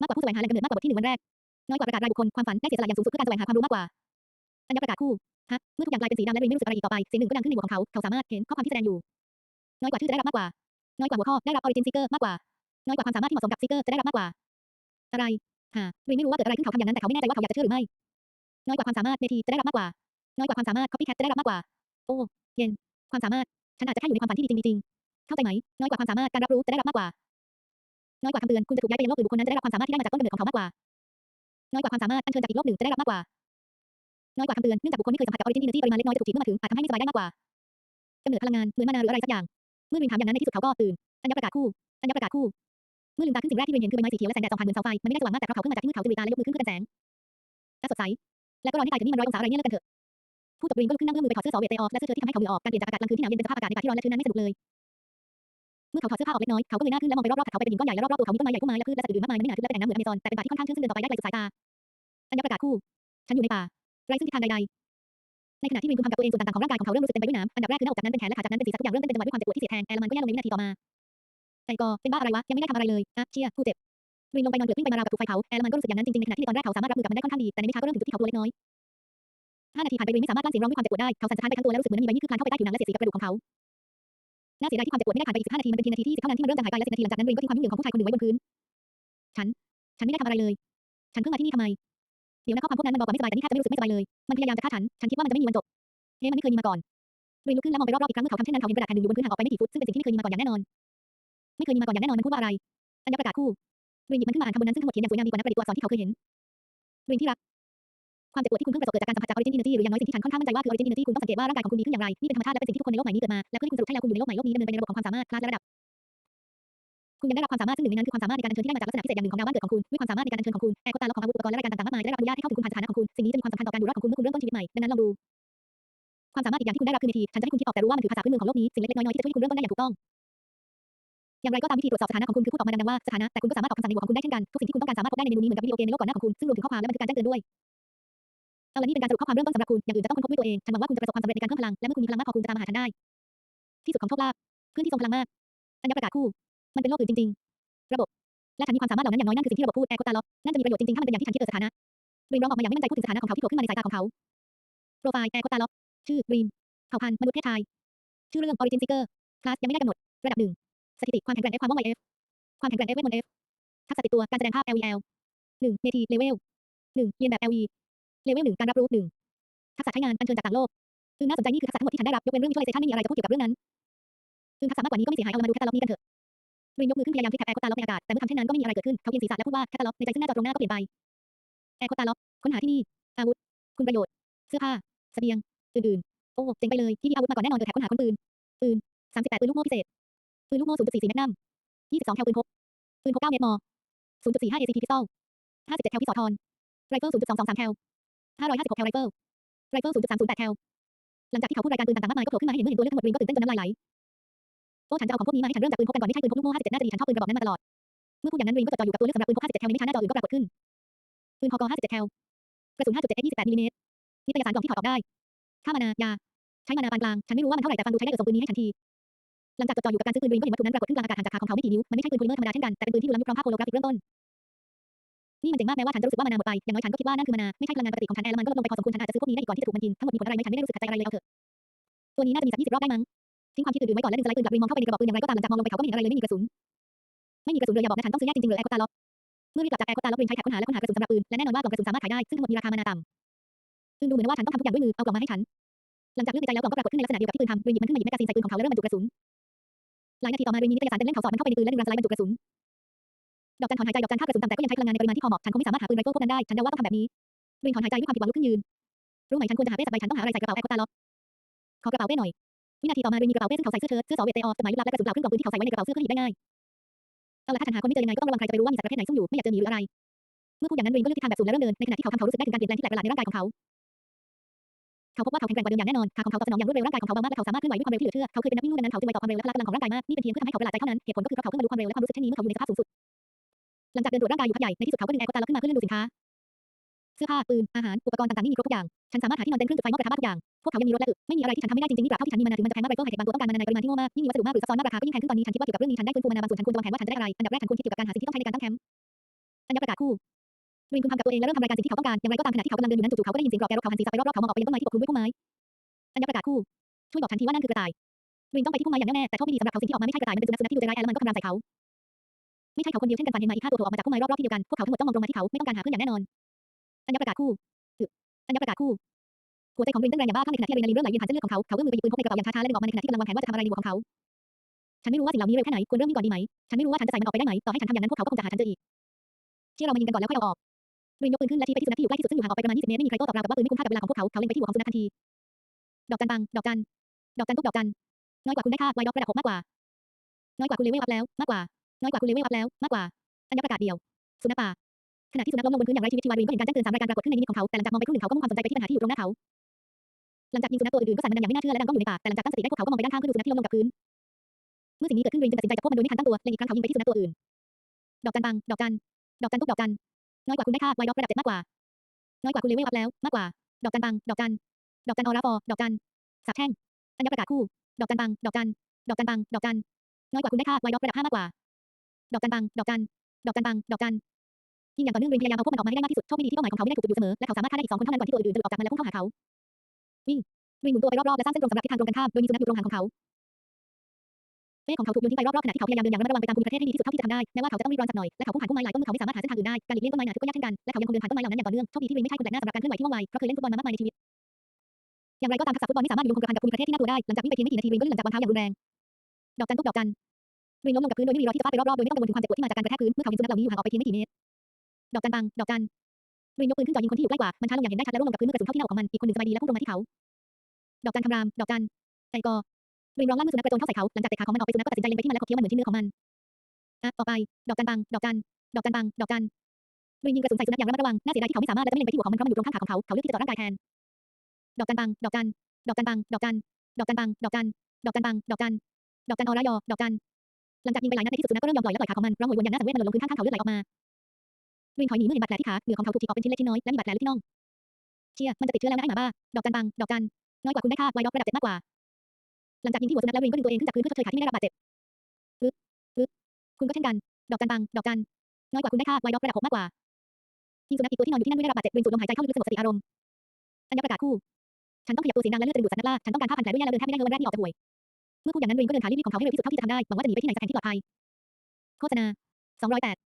มากกว่าผู้แสวงหาแหล่งกำเนิดมากกว่าบทที่หนึ่งวันแรก น้อยกว่าประกาศรายบุคคล ความฝันได้เสียสละอย่างสูงสุดเพื่อการแสวงหาความรู้มากกว่าอัญญประกาศคู่ฮะเมื่อทุกอย่างกลายเป็นสีดำและรินไม่รู้สึกอะไรอีกต่อไปเสียงหนึ่งก็ดังขึ้นในหัวของเขาเขาสามารถเห็นข้อความที่แสดงอยู่ น้อยกว่าชื่อจะได้รับมากกว่า น้อยกว่าหัวข้อได้รับ origin seeker มากกว่า น้อยกว่าความสามารถที่เหมาะสมกับ seeker จะได้รับมากกว่า อะไรฮะรินไม่รู้ว่าเกิดอะไรขึ้นเขาทำอย่างนั้นแต่เขาไม่แน่ใจว่าเขาอยากจะเชื่อหรือไม่ น้อยกว่าความสามารถเมทีจะได้รับมากกว่า น้อยกว่าความสามารถ copycat จะได้รับมากกว่า โอ้เย็นความสามารถฉันอาจจะแค่อยู่ในความฝันที่ดีจริงจริงเข้าใจไหม น้อยกว่าความสามารถการรับรู้จะได้รับมากกว่า น้อยกว่าคำเตือน คุณจะถูกย้ายไปยังโลกอื่นบุคคลนั้นจะได้รับความสามารถที่ได้มาจากต้นกำเนิดของเขามากกว่า น้อยกว่าความสามารถ อัญเชิญจากอีกโลกหนึ่งจะได้รับมากกว่า น้อยกว่าคำเตือน เนื่องจากบุคคลไม่เคยสัมผัสกับ origin energy ปริมาณเล็กน้อยจะถูกจีบเมื่อมาถึง อาจทำให้ไม่สบายได้มากกว่ากำเนิดพลังงาน เหมือนมานาหรืออะไรสักอย่าง เมื่อรินถามอย่างนั้นในที่สุดเขาก็ตื่น อัญญประกาศคู่ อัญญประกาศคู่ เมื่อลืมตาขึ้นสิ่งแรกที่รินเห็นคือใบไม้สีเขียวและแสงแดดส่องผ่านเหมือนเสาไฟ มันไม่ได้สว่างมากแต่เพราะเขาขึ้นมาจากที่มืดเขาจึงหลีตาและยกมือขึ้นเพื่อกันแสงและสดใส และก็รอให้ตายเถอะนี่มันร้อยองศาอะไรเนี่ยเลิกกันเถอะพูดจบรินก็ลุกขึ้นนั่งเอื้อมมือไปถอดเสื้อสอเวทเตออฟและเสื้อเชิ้ตที่ทำให้เขาเหงื่อออก การเปลี่ยนจากอากาศกลางคืนที่หนาวเย็นเป็นสภาพอากาศในแบบที่ร้อนและชื้นนั้นไม่สนุกเลย เมื่อเขาถอดเสื้อผ้าออกเล็กน้อย เขาก็เงยหน้าขึ้นและมองไปรอบๆเขาไปเป็นหินก้อนใหญ่และรอบๆตัวเขามีต้นไม้ใหญ่พุ่มไม้และพืชและสัตว์อื่นมากมายไม่หนาทึบและเป็นแอ่งน้ำเหมือนอเมซอนแต่เป็นป่าที่ค่อนข้างชื้นซึ่งเดินต่อไปได้ไกลสุดสายตาอัญญประกาศคู่ ฉันอยู่ในป่าไร้ซึ่งทิศทางใดๆในขณะที่รินพึมพำกับตัวเองส่วนต่างๆของร่างกายของเขาเริ่มรู้สึกเต็มไปด้วยน้ำอันดับแรกคือหน้าอกจากนั้นเป็นแขนและขาจากนั้นเป็นศีรษะทุกอย่างเริ่มเต้นเป็นจังหวะด้วยความเจ็บปวดที่เสียดแทงแอร์มันก็แย่ลงในวินาทีต่อมาใจกอเป็นบ้าอะไรวะยังไม่ได้ทำอะไรเลยอะเชี่ยผู้เจ็บรินลงไปนอนเกลือบกลิ้งไปมาราวกับถูกไฟเผาแอร์มันก็รู้สึกอย่างนั้นจริงๆในขณะที่ตอนแรกเขาสามารถรับมือกับมันได้ค่อนข้างดีแต่ในไม่ช้าก็เริ่มถึงจุดที่เขาตัวเล็กน้อยห้านาทีผ่านไปรินไม่สามารถกลั้นเสียงร้องด้วยความเจ็บปวดได้เขาสั่นสะท้านไปทั้งตัวและรู้สึกเหมือนมีใบมีดคืบคลานเข้าไปใต้ผิวหนังและเสียดสีกับกระดูกของเขา น่าเสียดายที่ความเจ็บปวดไม่ได้ผ่านไปอีกสิบห้านาทีมันเป็นเพียงนาทีที่สิบเท่านั้นที่มันเริ่มจางหายไปและสิบนาทีหลังจากนั้นรินก็ทิ้งความยุ่งเหยิงของผู้ชายคนหนึ่งไว้บนพื้น ฉัน ฉันไม่ได้ทำอะไรเลย ฉันเพิ่งมาที่นี่ทำไม เดี๋ยวนะข้อความพวกนั้นมันบอกว่าไม่สบายแต่นี่แทบจะไม่รู้สึกไม่สบายเลย มันพยายามจะฆ่าฉัน ฉันคิดว่ามันจะไม่มีวันจบเฮ้มันไม่เคยมีมาก่อนรินลุกขึ้นแล้วมองไปรอบๆอีกครั้งเมื่อเขาทำเช่นนั้นเขาเห็นกระดาษแผ่นหนึ่งอยู่บนพื้นห่างออกไปไม่กี่ฟุตซึ่งเป็นสิ่งที่ไม่เคยมีมาก่อนอย่างแน่นอน ไม่เคยมีมาก่อนอย่างแน่นอนมันพูดว่าอะไรอัญญาประกาศคู่รินหยิบมันขึ้นมาอ่านคำบนนั้นซึ่งทั้งหมดเขียนอย่างสวยงามดีกว่านักประดิษฐ์ตัวอักษรที่เขาเคยเห็นรินที่รัก ความเจ็บปวดที่คุณเพิ่งประสบเกิดจากการสัมผัสจาก origin energy หรืออย่างน้อยสิ่งที่ฉันค่อนข้างมั่นใจว่าคือ origin energy คุณต้องสังเกตว่าร่างกายของคุณดีขึ้นอย่างไรนี่เป็นธรรมชาติและเป็นสิ่งที่ทุกคนในโลกใหม่นี้เกิดมาและเพื่อให้คุณสรุปให้แล้วคุณอยู่ในโลกใหม่โลกนี้ดำเนินไปในระบบของความสามารถคลาสและระดับคุณยังได้รับความสามารถซึ่งหนึ่งในนั้นคือความสามารถในการเชิญที่ได้มาจากลักษณะพิเศษอย่างหนึ่งของดาวบ้านเกิดของคุณด้วยความสามารถในการเชิญของคุณแอร์ก็ตาล็อกของอาวุธอุปกรณ์และรายการต่างๆมากมายได้รับอนุญาตให้เข้าถึงคุณผ่านสถานะของคุณสิ่งนี้จะมีความสำคัญต่อการอยู่รอดของคุณเมื่อคุณเริ่มต้นชีวิตใหม่ดังนั้นลองดูความสามารถอีกอย่างที่คุณได้รับคือเมทีฉันจะให้คุณคิดออกแต่รู้ว่ามันคือภาษาพื้นเมืองของโลกนี้สิ่งเล็กๆน้อยๆที่จะช่วยให้คุณเริ่มต้นได้อย่างถูกต้องอย่างไรก็ตามวิธีตรวจสอบสถานะของคุณคือพูดออกมาดังๆว่าสถานะแต่คุณก็สามารถตอบคำสั่งในหัวของคุณได้เช่นกันทุกสิ่งที่คุณต้องการสามารถพบได้ในเมนูนี้เหมือนกับวิดีโอเกมในโลกก่อนหน้าของคุณซึ่งรวมถึงข้อความและบันทึกการแจ้งเตือนด้วย เอาละนี่เป็นการสรุปข้อความเริ่มต้นสำหรับคุณ อย่างอื่นจะต้องค้นพบด้วยตัวเอง ฉันหวังว่าคุณจะประสบความสำเร็จในการเพิ่มพลัง และเมื่อคุณมีพลังมากพอคุณจะตามมาหาฉันได้ ที่สุดของโชคลาภเพื่อนที่ทรงพลังมากอัญญประกาศคู่ มันเป็นโลกอื่นจริง ๆ ระบบ และฉันมีความสามารถเหล่านั้นอย่างน้อยนั่นคือสิ่งที่ระบบพูดแอร์โคตาล็อกนั่นจะมีประโยชน์จริงๆถ้ามันเป็นอย่างที่ฉันคิดเออสถานะรีมร้องออกมาอย่างไม่มั่นใจพูดถึงสถานะของเขาที่โผล่ขึ้นมาในสายตาของเขาโปรไฟล์แอร์โคตาล็อกชื่อรีมเผ่าพันธุ์มนุษย์เพศชายชื่อเรื่อง origin seeker คลาสยังไม่ได้กำหนด ระดับหนึ่งสถิติความแข็งแกร่ง F ความว่องไว F ความแข็งแกร่ง F เวทมนต์ F ทักษะติดตัวการแสดงภาพ LEL หนึ่งเมทีเลเวลหนึ่งเรียนแบบ LE เลเวลหนึ่งการรับรู้หนึ่งทักษะใช้งานอัญเชิญจากต่างโลกซึ่งน่าสนใจนี่คือทักษะทั้งหมดที่ฉันได้รับยกเว้นเรื่อง visualization ไม่มีอะไรจะพูดเกี่ยวกับเรื่องนั้นซึ่งทักษะมากกว่านี้ก็ไม่เสียหายเอามาดูแคตตาล็อกนี้กันเถอะรินยกมือขึ้นพยายามคลิกแท็บแอร์โคตาล็อกในอากาศแต่เมื่อทำเช่นนั้นก็ไม่มีอะไรเกิดขึ้นเขาเพียงศีรษะและพูดว่าแคตตาล็อกในใจซึ่งหน้าจอตรงหน้าก็เปลี่ยนไปแอร์โคตาล็อกค้นหาที่นี่อาวุธคุณประโยชน์ เสื้อผ้าเสบียงอื่นๆโอ้เจ๋งไปเลยที่มีอาวุธมาก่อนแน่นอนเกิดแท็บค้นหาคนปืนปืน38ปืนลูกโม่พิเศษปืนลูกโม่0.44แมกนัม22แคลปืนพกปืนพก9เมตรมอ0.45 ACP พิสตอล57แคลพิสอทอนไรเฟิล0.223แคล 556แคลไรเฟิลไรเฟิล0.308แคลหลังจากที่เขาพูดรายการปืนต่างๆมากมายก็โผล่ขึ้นมาให้เห็นเมื่อเห็นตัวเลขทั้งหมดรินก็ตื่นเต้นจนน้ำลายไหลโอ้ฉันจะเอาของพวกนี้มาให้ฉันเริ่มจากปืนพกกันก่อนไม่ใช่ปืนพกลูกโม่57น่าจะดีฉันชอบปืนกระบอกนั้นมาตลอด เมื่อพูดอย่างนั้นรินก็จดจ่ออยู่กับตัวเลือกสำหรับปืนพก57แคลในไม่ช้าหน้าจออื่นก็ปรากฏขึ้นปืนพก57แคลกระสุน5.7 x 28มิลลิเมตรนิตยสารกล่องที่ถอดออกได้ค่ามานายา ใช้มานาปานกลาง ฉันไม่รู้ว่ามันเท่าไหร่แต่ฟังดูใช้ได้เกิดส่งปืนนี้ให้ทันที หลังจากจดจ่ออยู่กับการซื้อปืนรินก็เห็นวัตถุนั้นปรากฏขึ้นกลางอากาศห่างจากขาของเขาไม่กี่นิ้ว มันไม่ใช่ปืนโพลิเมอร์ธรรมดาเช่นกัน แต่เป็นปืนที่ดูล้ำยุคพร้อมภาพโฮโลกราฟิกเริ่มต้น นี่มันเจ๋งมากแม้ว่าฉันจะรู้สึกว่ามานาหมดไป อย่างน้อยฉันก็คิดว่านั่นคือมานา ไม่ใช่พลังงานปกติของฉันแอร์แล้วมันก็ลดลงไปพอสมควรฉันอาจจะซื้อพวกนี้ได้อีกก่อนที่จะถูกมันกิน ทั้งหมดมีผลอะไรไหมฉันไม่ได้รู้สึกขัดใจอะไรเลยเอาเถอะ ตัวนี้น่าจะมีสัก20รอบได้มั้ง ทิ้งความคิดอื่นๆไว้ก่อนและดึงสไลด์ปืนกลับรินมองเข้าไปในกระบอกปืนอย่างไรก็ตามหลังจากมองลงไปเขาก็ไม่เห็นอะไรเลยไม่มีกระสุน ไม่มีกระสุนเลยอย่าบอกนะฉันต้องซื้อแยกจริงๆหรือแอร์โคตาล็อกเมื่อรีบกลับจากแอร์โคตาล็อกเรินใช้แท็บค้นหาและค้นหากระสุนสำหรับปืนและแน่นอนว่ากล่องกระสุนสามารถขายได้ซึ่งทั้งหมดมีราคามานาต่ำซึ่งดูเหมือนว่าฉันต้องทำทุกอย่างด้วยมือเอากล่องมาให้ฉันหลังจากเลือกในใจแล้วกล่องก็ปรากฏขึ้นในลักษณะเดียวกับที่ปืนทำรินหยิบมันขึ้นมาหยิบแมกกาซีนใส่ปืนของเขาและเริ่มบรรจุกระสุนหลายนาทีต่อมารินมีนิตยสารเต็มเล่มเขาสอดมันเข้าไปในปืนและดึงรังสไลด์บรรจุกระสุน ดอกจันถอนหายใจดอกจันค่ากระสุนต่ำแต่ก็ยังใช้พลังงานในปริมาณที่พอเหมาะฉันคงไม่สามารถหาปืนไรเฟิลพวกนั้นได้ฉันเดาว่าต้องทำแบบนี้รินถอนหายใจด้วยความผิดหวังลุกขึ้นยืนรู้ไหมฉันควรจะหาเป้สักใบฉันต้องหาอะไรใส่กระเป๋าแอร์โคตาล็อกขอกระเป๋าเป้หน่อยวินาทีต่อมารินมีกระเป๋าเป้ซึ่งเขาใส่เสื้อเชิ้ตเสื้อสอเวทเตออฟจดหมายลึกลับและกระสุนเปล่าครึ่งกล่องปืนที่เขาใส่ไว้ในกระเป๋าเสื้อเพื่อหยิบได้ง่ายเอาละถ้าฉันหาคนไม่เจอยังไงก็ต้องระวังใครจะไปรู้ว่ามีสัตว์ประเภทไหนซุ่มอยู่ไม่อยากเจอหมีหรืออะไรเมื่อพูดอย่างนั้นรินก็เลือกทิศทางแบบสูงและเริ่มเดินในขณะที่เขาทำเขารู้สึกได้ถึงการเปลี่ยนแปลงที่แปลกประหลาดในร่างกายของเขาเขาพบว่าเขาแข็งแกร่งกว่าเดิมอย่างแน่นอนขาของเขาตอบสนองอย่างรวดเร็วร่างกายของเขาเบามากและเขาสามารถเคลื่อนไหวด้วยความเร็วที่เหลือเชื่อเขาเคยเป็นนักวิ่งลู่ดังนั้นเขาจึงไวต่อความเร็วและพละกำลังของร่างกายมากนี่เป็นเพียงเพื่อทำให้เขาประหลาดใจเท่านั้นเหตุผลก็คือเพราะเขาเพิ่งบรรลุความเร็วและความรู้สึกเช่นนี้เมื่อเขาอยู่ในสภาพสูงสุด หลังจากเดินตรวจร่างกายอยู่พักใหญ่ ในที่สุดเขาก็ดึงแอร์โคตาล็อกขึ้นมาเพื่อเลื่อนดูสินค้า เสื้อผ้า ปืน อาหาร อุปกรณ์ต่างๆนี่มีครบทุกอย่าง ฉันสามารถหาที่นอนเต็นท์เครื่องจุดไฟม้อกระทะบ้านทุกอย่าง พวกเขายังมีรถและอึไม่มีอะไรที่ฉันทำไม่ได้จริงๆนี่ตราบเท่าที่ฉันมีมานาถึงมันจะแพงมากไรเฟิลไฮเทคบางตัวต้องการมานาในปริมาณที่โง่มากยิ่งมีวัสดุมากหรือซับซ้อนมากราคาก็ยิ่งแพงขึ้นตอนนี้ฉันคิดว่าเกี่ยวกับเรื่องนี้ฉันได้ฟื้นฟูมานาบางส่วนฉันควรจะวางแผนว่าฉันจะได้อะไรอันดับแรกฉันควรคิดเกี่ยวกับการหาสิ่งที่ต้องใช้ในการตั้งแคมป์อัญญประกาศคู่รินพึมพำกับตัวเองและเริ่มทำรายการสิ่งที่เขาต้องการอย่างไรก็ตามขณะที่เขากำลังเดินอยู่นั้นจู่ๆเขาก็ได้ยินเสียงกรอบแกรบเขาหันศีรษะไปรอบๆเขามองออกไปยังต้นไม้ที่ปกคลุมด้วยพุ่มไม้อัญญประกาศคู่ช่วยบอกทันทีว่านั่นคือกระต่ายรินต้องไปที่พุ่มไม้อย่างแน่ๆแต่โชคไม่ดีสำหรับเขาสิ่งที่ออกมาไม่ใช่กระต่ายมันเป็นสุนัขสุนัขที่ดูใจร้ายแอละมันก็คำรามใส่เขา ไม่ใช่เขาคนเดียวเช่นกันฝันเห็นหมาอีกห้าตัวโผล่ออกมาจากพุ่มไม้รอบๆที่เดียวกัน พวกเขาทั้งหมดจ้องมองตรงมาที่เขาไม่ต้องการหาเพื่อนอย่างแน่นอนอัญญาประกาศคู่อึอัญญาประกาศคู่หัวใจของรินเต้นแรงอย่างบ้าคลั่งในขณะที่อะดรีนาลีนเริ่มไหลเวียนผ่านเส้นเลือดของเขา เขาเอื้อมมือไปหยิบปืนพกในกระเป๋าอย่างช้าๆและดึงออกมาในขณะที่กำลังวางแผนว่าจะทำอะไรในหัวของเขา ฉันไม่รู้ว่าสิ่งเหล่านี้เร็วแค่ไหน ควรเริ่มวิ่งก่อนดีไหม ฉันไม่รู้ว่าฉันจะใส่มันออกไปได้ไหม ต่อให้ฉันทำอย่างนั้นพวกเขาก็คงจะหาฉันเจออีกเชื่อเรามายิงกันก่อนแล้วค่อยเอาออกรินยกปืนขึ้นและชี้ไปที่สุนัขที่อยู่ใกล้ที่สุดซึ่งอยู่ห่างออกไปประมาณ20เมตรไม่มีใครโต้ตอบราวกับว่าปืนไม่คุ้มค่ากับเวลาของพวกเขา เขาเล็งไปที่หัวของสุนัขทันที ดอกกันตัง ดอกกัน ดอกกันตุ๊กดอกกัน น้อยกว่าคุณได้ค่าไวด็อกระดับหกมากกว่า น้อยกว่าคุณเลเวลอัพแล้ว มากกว่า น้อยกว่าคุณเลเวลอัพแล้ว มากกว่าอัญญประกาศเดียวสุนัขป่าขณะที่สุนัขล้มลงบนพื้นอย่างไร้ชีวิตชีวารินก็เห็นการแจ้งเตือนสามรายการปรากฏขึ้นในนิมิตของเขาแต่หลังจากมองไปครู่หนึ่งเขาก็มุ่งความสนใจไปที่ปัญหาที่อยู่ตรงหน้าเขาหลังจากยิงสุนัขตัวอื่นๆก็สั่นมันอย่างไม่น่าเชื่อและดังก้องอยู่ในป่าแต่หลังจากตั้งสติได้พวกเขาก็มองไปด้านข้างเพื่อดูสุนัขที่ล้มลงกับพื้นเมื่อสิ่งนี้เกิดขึ้นรินจึงตัดสินใจจะพวกมันโดยไม่ทันตั้งตัวและอีกครั้งเขายิงไปที่สุนัขตัวอื่น ดอกกันตังดอกกันดอกกันตุ๊กดอกกันน้อยกว่าคุณได้ค่าไวด็อกระดับเจ็ดมากกว่า น้อยกว่าคุณเลเวลอัพแล้วมากกว่า ดอกกันตังดอกกันดอกกันออร่าฟอร์ดอกกันสาบแช่งอัญญประกาศคู่ ดอกกันตังดอกกันดอกกันตังดอกกันน้อยกว่าคุณได้ค่าไวด็อกระดับห้ามากกว่า ดอกกันตัง ดอกกัน ดอกกันตัง ดอกกันยิงอย่างต่อเนื่องเรินพยายามเอาพวกมันออกมาให้ได้มากที่สุด โชคไม่ดีที่เป้าหมายของเขาไม่ได้ถูกจุดอยู่เสมอ และเขาสามารถฆ่าได้อีกสองคนเท่านั้นก่อนที่ตัวอื่นๆจะหลุดออกจากมันและพุ่งเข้าหาเขา วิ่งรินหมุนตัวไปรอบๆและสร้างเส้นตรงสำหรับทิศทางตรงกันข้าม โดยมีสุนัขอยู่ตรงหางของเขาเป้ของเขาถูกโยนทิ้งไปรอบๆขณะที่เขาพยายามเดินอย่างระมัดระวังไปตามภูมิประเทศให้ดีที่สุดเท่าที่จะทำได้แม้ว่าเขาจะต้องรีบร้อนสักหน่อยและเขาพุ่งผ่านพุ่มไม้หลายต้นเมื่อเขาไม่สามารถหาเส้นทางอื่นได้การหลีกเลี่ยงต้นไม้หนาทึบก็ยากเช่นกันและเขายังคงเดินผ่านต้นไม้เหล่านั้นอย่างต่อเนื่องโชคดีที่รินไม่ใช่คนแปลกหน้าสำหรับการเคลื่อนไหวที่ว่องไวเพราะเคยเล่นฟุตบอลมามากมายในชีวิตอย่างไรก็ตามทักษะฟุตบอลไม่สามารถอยู่คงกระพันกับภูมิประเทศที่น่ากลัวได้หลังจากวิ่งไปเพียงไม่กี่นาทีรินก็ลื่นหลังจากวางเท้าอย่างรุนแรงดอกกันตุ๊กดอกกัน รินล้มลงกับพื้นโดยไม่มีรอยที่จะฟาดไปรอบๆโดยไม่ต้องกังวลถึงความเจ็บปวดที่มาจากการกระแทกพื้นเมื่อเขาเห็นสุนัขเหล่านี้อยู่ห่างออกไปเพียงไม่กี่เมตรดอกกันตังดอกกันรินยกปืนขึ้นจ่อยิงคนที่อยู่ใกล้กว่ามันช้าลงอย่างเห็นได้ชัดและร่วงลงกับพื้นเมื่อกระสุนเข้าที่หน้าอกของมันอีกคนหนึ่งสบายดีและพุ่งตรงมาที่เขาดอกกันคำรามดอกกันใจกอรินร้องลั่นเมื่อสุนัขกระโจนเข้าใส่เขาหลังจากเตะขาของมันออกไปสุนัขก็ตัดสินใจเล็งไปที่มันและขบเคี้ยวมันเหมือนชิ้นเนื้อของมันอะต่อไป ดอกกันตังดอกกันดอกกันตังดอกกันรินยิงกระสุนใส่สุนัขอย่างระมัดระวังน่าเสียดายที่เขาไม่สามารถและจะไม่เล็งไปที่หัวของมันเพราะมันอยู่ตรงข้างขาของเขาเขาเลือกที่จะจ่อร่างกายแทนดอกกันตังดอกกันดอกกันตังดอกกันดอกกันตังดอกกันดอกกันตังดอกกันดอกกันออรายอดอกกัน ลังจากยิงไปหลายนัดในที่สุดสุนัขก็เริ่มยอมปล่อยและปล่อยขาของมันร้องโหยหวนอย่างน่าสังเวชมันหล่นลงพื้นข้างๆเขาเลือดไหลออกมารินถอยหนีเมื่อเห็นบาดแผลที่ขาเหนือของเขาถูกฉีกออกเป็นชิ้นเล็กชิ้นน้อยและมีบาดแผลลึกที่น่องเชี่ยมันจะติดเชื้อแล้วนะไอ้หมาบ้าดอกกันตังดอกกันน้อยกว่าคุณได้ค่าไวด็อกระดับเจ็ดมากกว่า หลังจากยิงที่หัวสุนัขแล้วรินก็ดึงตัวเองขึ้นจากพื้นเพื่อชดเชยขาที่ไม่ได้รับบาดเจ็บปึ๊บปึ๊บคุณก็เช่นกัน ดอกกันตังดอกกันน้อยกว่าคุณได้ค่าไวด็อกระดับหกมากกว่ายิงสุนัขอีกตัวที่นอนอยู่ที่นั่นไม่ได้รับบาดเจ็บรินสูดลมหายใจเข้าลึกสงบสติอารมณ์อัญญประกาศคู่ฉันต้องขยับตัวเสียงดังและเลือดจะดูดสัตว์นักล่าฉันต้องการผ้าพันแผลด้วยย่แล้วเดินแทบไม่ได้เลยวันแรกที่ออกจากห่วย เมื่อพูดอย่างนั้นรินก็เดินขารีบๆของเขาให้เร็วที่สุดเท่าที่จะทำได้หวังว่าจะหนีไปที่ไหนสักแห่งที่ปลอดภัยโฆษณา208